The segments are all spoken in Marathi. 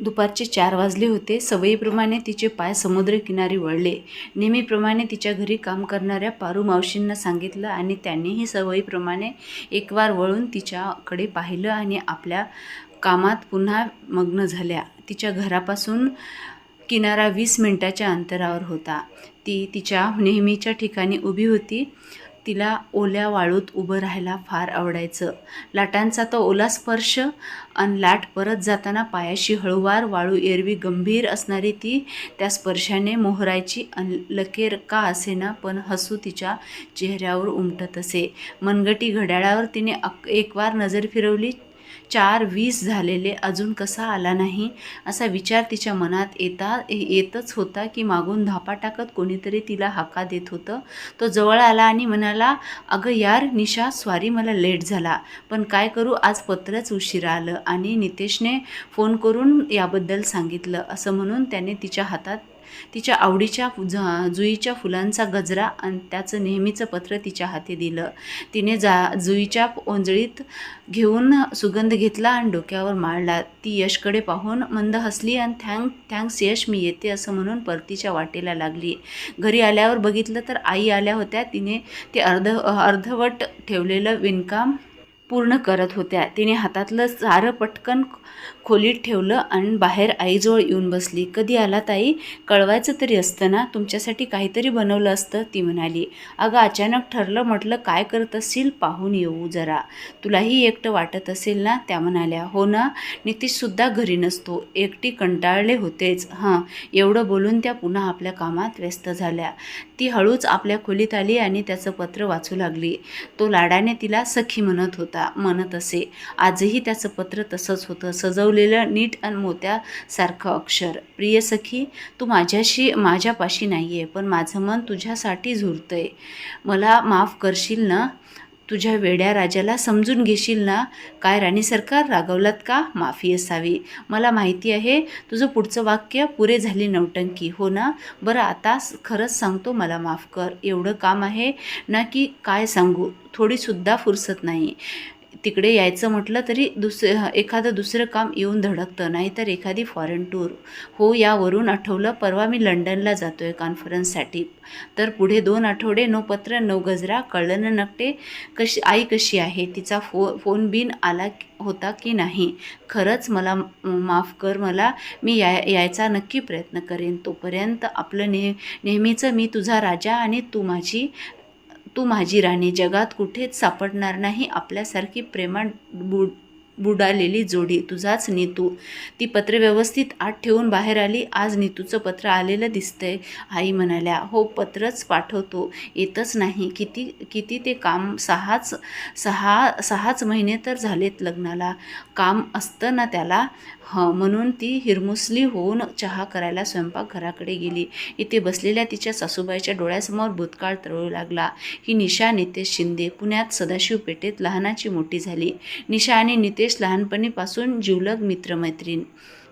दुपारचे चार वाजले होते. सवयीप्रमाणे तिचे पाय समुद्रकिनारी वळले. नेहमीप्रमाणे तिच्या घरी काम करणाऱ्या पारू मावशींना सांगितलं आणि त्यांनीही सवयीप्रमाणे एक वार वळून तिच्याकडे पाहिलं आणि आपल्या कामात पुन्हा मग्न झाल्या. तिच्या घरापासून किनारा वीस मिनिटाच्या अंतरावर होता. ती तिच्या नेहमीच्या ठिकाणी उभी होती. तिला ओल्या वाळूत उभं राहायला फार आवडायचं. लाटांचा तो ओला स्पर्श आणि लाट परत जाताना पायाशी हळूवार वाळू एरवी गंभीर असणारी ती त्या स्पर्शाने मोहरायची अन लकेर का असेना पण हसू तिच्या चेहऱ्यावर उमटत असे. मनगटी घड्याळावर तिने अक एकवार नजर फिरवली. चार वीस झालेले अजून कसा आला नाही असा विचार तिच्या मनात येता येतच होता की मागून धापा टाकत कोणीतरी तिला हाका देत होतं. तो जवळ आला आणि म्हणाला अगं यार निशा स्वारी मला लेट झाला. पण काय करू आज पत्रच उशिरा आलं. आणि नितेशने फोन करून याबद्दल सांगितलं. असं म्हणून त्याने तिच्या हातात तिच्या आवडीच्या फु- जुईच्या फुलांचा गजरा आणि त्याचं नेहमीचं पत्र तिच्या हाती दिलं. तिने जा जुईच्या ओंजळीत घेऊन सुगंध घेतला आणि डोक्यावर माळला ती यशकडे पाहून मंद हसली आणि थँक थँक्स यश मी येते असं म्हणून परतीच्या वाटेला लागली. घरी आल्यावर बघितलं तर आई आल्या होत्या. तिने ते अर्ध अर्धवट ठेवलेलं विणकाम पूर्ण करत होत्या. तिने हातातलं सारं पटकन खोलीत ठेवलं आणि बाहेर आईजवळ येऊन बसली. कधी आला ताई? कळवायचं तरी असतं ना? तुमच्यासाठी काहीतरी बनवलं असतं ती म्हणाली. अगं अचानक ठरलं म्हटलं काय करत असशील? पाहून येऊ जरा. तुलाही एकटं वाटत असेल ना? त्या म्हणाल्या. हो ना? नितीशसुद्धा घरी नसतो. एकटी कंटाळले होतेच. हां एवढं बोलून त्या पुन्हा आपल्या कामात व्यस्त झाल्या. ती हळूच आपल्या खोलीत आली आणि त्याचं पत्र वाचू लागली. तो लाडाने तिला सखी म्हणत होता. म्हणत असे. आजही त्याचं पत्र तसंच होतं. सजवलेलं नीट आणि मोत्यासारखं अक्षर. प्रिय सखी तू माझ्याशी माझ्यापाशी नाही आहे पण माझं मन तुझ्यासाठी झुरतं आहे मला माफ करशील ना? तुझ्या वेड्या राजाला समजून घेशील ना? काय राणी सरकार रागवलात का? माफी असावी. मला माहिती आहे तुझं पुढचं वाक्य पुरे झाली नवटंकी हो ना? बरं आता खरंच सांगतो मला माफ कर. एवढं काम आहे ना की काय सांगू? थोडीसुद्धा फुरसत नाही. तिकडे यायचं म्हटलं तरी दुस एखादं दुसरं काम येऊन धडकतं. नाहीतर एखादी फॉरेन टूर हो यावरून आठवलं परवा मी लंडनला जातो आहे कॉन्फरन्ससाठी तर पुढे दोन आठवडे नो पत्र नो गजरा कळलं न नकटे कशी आई कशी आहे तिचा फो फोन बिन आला होता की नाही? खरंच मला माफ कर मला मी या यायचा नक्की प्रयत्न करेन. तोपर्यंत आपलं नेह नेहमीचं मी तुझा राजा आणि तू माझी तू माझी राणी जगात कुठेच सापडणार नाही. आपल्यासारखी प्रेमा बुड बुडालेली जोडी. तुझाच नीतू. ती पत्र व्यवस्थित आत ठेवून बाहेर आली. आज नीतूचं पत्र आलेलं दिसतंय. आई म्हणाल्या हो पत्रच पाठवतो. येतच नाही. किती किती ते काम? सहाच सहा सहाच महिने तर झालेत लग्नाला. काम असतं ना त्याला? हं म्हणून ती हिरमुसली होऊन चहा करायला स्वयंपाकघराकडे गेली. इथे बसलेल्या तिच्या सासूबाईच्या डोळ्यासमोर भूतकाळ तळू लागला. ही निशा नितेश शिंदे. पुण्यात सदाशिव पेठेत लहानाची मोठी झाली. निशा आणि नितेश लहानपणीपासून जिवलग मित्रमैत्रीण.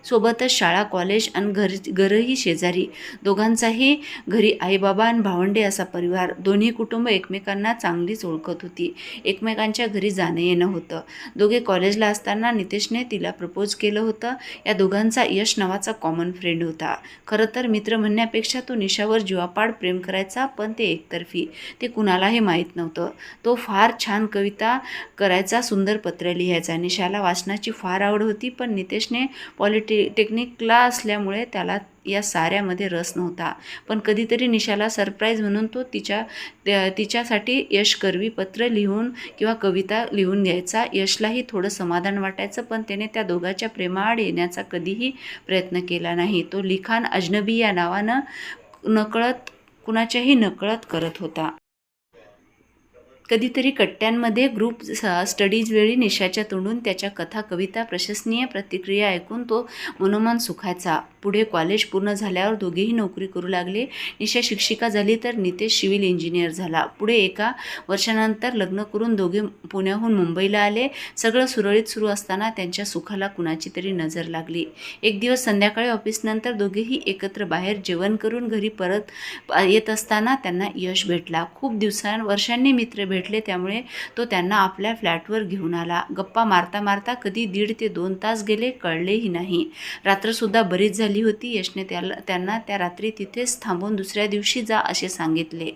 सोबतच शाळा कॉलेज आणि घर घरही शेजारी. दोघांचाही घरी आईबाबा आणि भावंडे असा परिवार. दोन्ही कुटुंब एकमेकांना चांगलीच ओळखत होती. एकमेकांच्या घरी जाणं येणं होतं. दोघे कॉलेजला असताना नितेशने तिला प्रपोज केलं होतं. या दोघांचा यश नावाचा कॉमन फ्रेंड होता. खरं तर मित्र म्हणण्यापेक्षा तो निशावर जीवापाड प्रेम करायचा पण ते एकतर्फी. ते कुणालाही माहीत नव्हतं. तो फार छान कविता करायचा सुंदर पत्र लिहायचा. निशाला वाचनाची फार आवड होती पण नितेशने टे टेक्निकला असल्यामुळे त्याला या साऱ्यामध्ये रस नव्हता. पण कधीतरी निशाला सरप्राईज म्हणून तो तिच्या त्या- तिच्यासाठी यशकरवी पत्र लिहून किंवा कविता लिहून द्यायचा यशलाही थोडं समाधान वाटायचं पण त्याने त्या दोघांच्या प्रेमाआड येण्याचा कधीही प्रयत्न केला नाही. तो लिखाण अजनबी या नावानं नकळत कुणाच्याही नकळत करत होता. कधीतरी कट्ट्यांमध्ये ग्रुप स्टडीज वेळी निशाच्या तोंडून त्याच्या कथा कविता प्रशंसनीय प्रतिक्रिया ऐकून तो मनोमन सुखायचा पुढे कॉलेज पूर्ण झाल्यावर दोघेही नोकरी करू लागले. निशा शिक्षिका झाली तर नितेश सिव्हिल इंजिनियर झाला. पुढे एका वर्षानंतर लग्न करून दोघे पुण्याहून मुंबईला आले. सगळं सुरळीत सुरू असताना त्यांच्या सुखाला कुणाची तरी नजर लागली. एक दिवस संध्याकाळी ऑफिसनंतर दोघेही एकत्र बाहेर जेवण करून घरी परत येत असताना त्यांना यश भेटला. खूप दिवसां वर्षांनी मित्र भेट भेटले त्यामुळे तो त्यांना आपल्या फ्लॅटवर घेऊन आला. गप्पा मारता मारता कधी दीड ते दोन तास गेले कळलेही नाही. रात्रसुद्धा बरीच झाली होती. यशने त्याला त्यांना त्या रात्री तिथेच थांबून दुसऱ्या दिवशी जा असे सांगितले.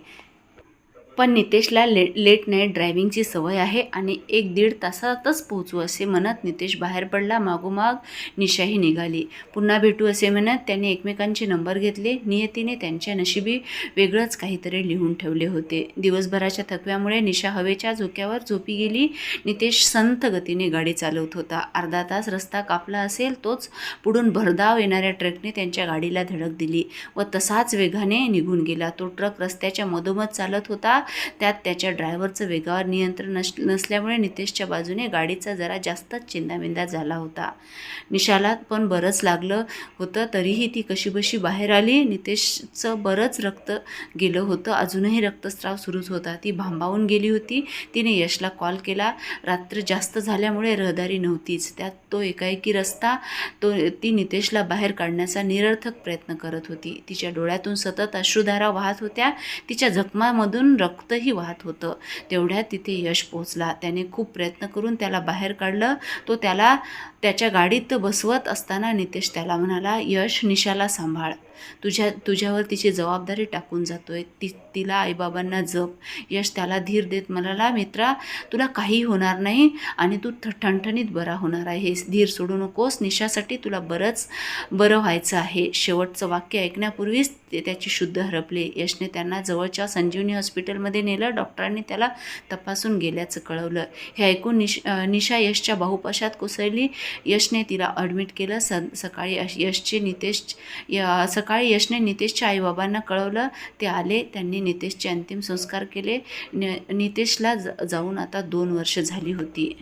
पण नितेशला ले लेट नाईट ड्रायव्हिंगची सवय आहे आणि एक दीड तासातच पोहोचू असे म्हणत नितेश बाहेर पडला. मागोमाग निशाही निघाली. पुन्हा भेटू असे म्हणत त्यांनी एकमेकांचे नंबर घेतले. नियतीने त्यांच्या नशिबी वेगळंच काहीतरी लिहून ठेवले होते. दिवसभराच्या थकव्यामुळे निशा हवेच्या झोक्यावर झोपी गेली. नितेश संथ गतीने गाडी चालवत होता. अर्धा तास रस्ता कापला असेल तोच पुढून भरधाव येणाऱ्या ट्रकने त्यांच्या गाडीला धडक दिली व तसाच वेगाने निघून गेला. तो ट्रक रस्त्याच्या मधोमध चालत होता. त्यात त्याच्या ड्रायव्हरचं वेगावर नियंत्रण नस नसल्यामुळे नितेशच्या बाजूने गाडीचा जरा जास्तच चिंदामिंदा झाला होता. निशाला पण बरंच लागलं होतं तरीही ती कशीबशी बाहेर आली. नितेशचं बरंच रक्त गेलं होतं. अजूनही रक्तस्राव सुरूच होता. ती भांबावून गेली होती. तिने यशला कॉल केला. रात्र जास्त झाल्यामुळे रहदारी नव्हतीच. त्यात तो एकाएकी रस्ता तो ती नितेशला बाहेर काढण्याचा निरर्थक प्रयत्न करत होती. तिच्या डोळ्यातून सतत अश्रुधारा वाहत होत्या. तिच्या जखमामधून रक्तही वाहत होतं. तेवढ्यात तिथे यश पोहोचला. त्याने खूप प्रयत्न करून त्याला बाहेर काढलं. तो त्याला त्याच्या गाडीत बसवत असताना नितेश त्याला म्हणाला यश निशाला सांभाळ. तुझ्या तुझ्यावर तिची जबाबदारी टाकून जातो आहे ती तिला आईबाबांना जप यश त्याला धीर देत मला मित्रा तुला काही होणार नाही आणि तू ठ ठणठणीत बरा होणार आहेस धीर सोडू नकोस. निशासाठी तुला बरंच बरं व्हायचं आहे. शेवटचं वाक्य ऐकण्यापूर्वीच ते त्याची शुद्ध हरपले. यशने त्यांना जवळच्या संजीवनी हॉस्पिटलमध्ये नेलं. डॉक्टरांनी त्याला तपासून गेल्याचं कळवलं. हे ऐकून निश निशा यशच्या बाहुपाशात कोसळली. यशने तिला ॲडमिट केलं. स सकाळी यशचे नितेश य सकाळी यशने नितेशच्या आईबाबांना कळवलं ते आले त्यांनी नितेशचे अंतिम संस्कार केले. न नितेशला ज जाऊन आता दोन वर्ष झाली होती.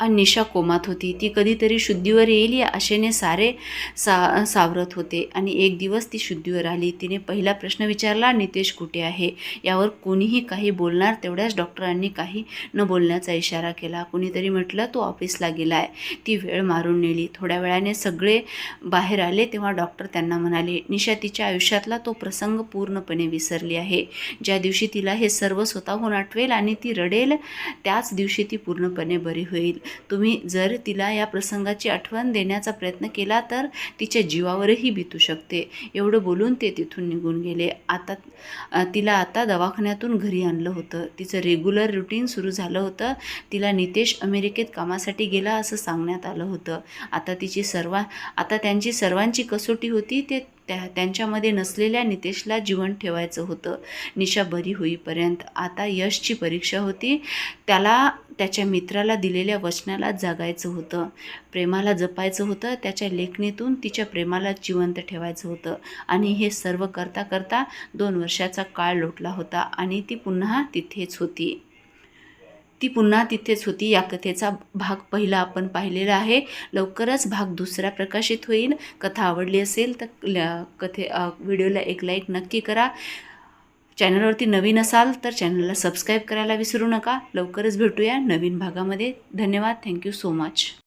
आणि निशा कोमात होती. ती कधीतरी शुद्धीवर येईल या आशेने सारे सा सावरत होते आणि एक दिवस ती शुद्धीवर आली. तिने पहिला प्रश्न विचारला नितेश कुठे आहे? यावर कोणीही काही बोलणार तेवढ्याच डॉक्टरांनी काही न बोलण्याचा इशारा केला. कुणीतरी म्हटलं तो ऑफिसला गेला आहे ती वेळ मारून नेली. थोड्या वेळाने सगळे बाहेर आले तेव्हा डॉक्टर त्यांना म्हणाले निशा तिच्या आयुष्यातला तो प्रसंग पूर्णपणे विसरली आहे. ज्या दिवशी तिला हे सर्व स्वतःहून आठवेल आणि ती रडेल त्याच दिवशी ती पूर्णपणे बरी होईल. तुम्ही जर तिला या प्रसंगाची आठवण देण्याचा प्रयत्न केला तर तिच्या जीवावरही बितू शकते. एवढं बोलून ते तिथून निघून गेले. आता तिला आता दवाखान्यातून घरी आणलं होतं. तिचं रेग्युलर रुटीन सुरू झालं होतं. तिला नितेश अमेरिकेत कामासाठी गेला असं सांगण्यात आलं होतं. आता तिची सर्व आता त्यांची सर्वांची कसोटी होती ते त्या त्यांच्यामध्ये नसलेल्या नितेशला जीवन ठेवायचं होतं. निशा बरी होईपर्यंत आता यशची परीक्षा होती. त्याला त्याच्या मित्राला दिलेल्या वचनाला जागायचं होतं. प्रेमाला जपायचं होतं. त्याच्या लेखणीतून तिच्या प्रेमाला जिवंत ठेवायचं होतं. आणि हे सर्व करता करता दोन वर्षाचा काळ लोटला होता आणि ती पुन्हा तिथेच होती. ती पुन्हा तिथेच होती. या कथेचा भाग पहिला आपण पाहिलेला आहे. लवकरच भाग दुसरा प्रकाशित होईल. कथा आवडली असेल तर कथे व्हिडिओला एक लाईक नक्की करा. चॅनलवरती नवीन असाल तर चॅनलला सबस्क्राईब करायला विसरू नका. लवकरच भेटूया नवीन भागामध्ये. धन्यवाद. Thank you so much.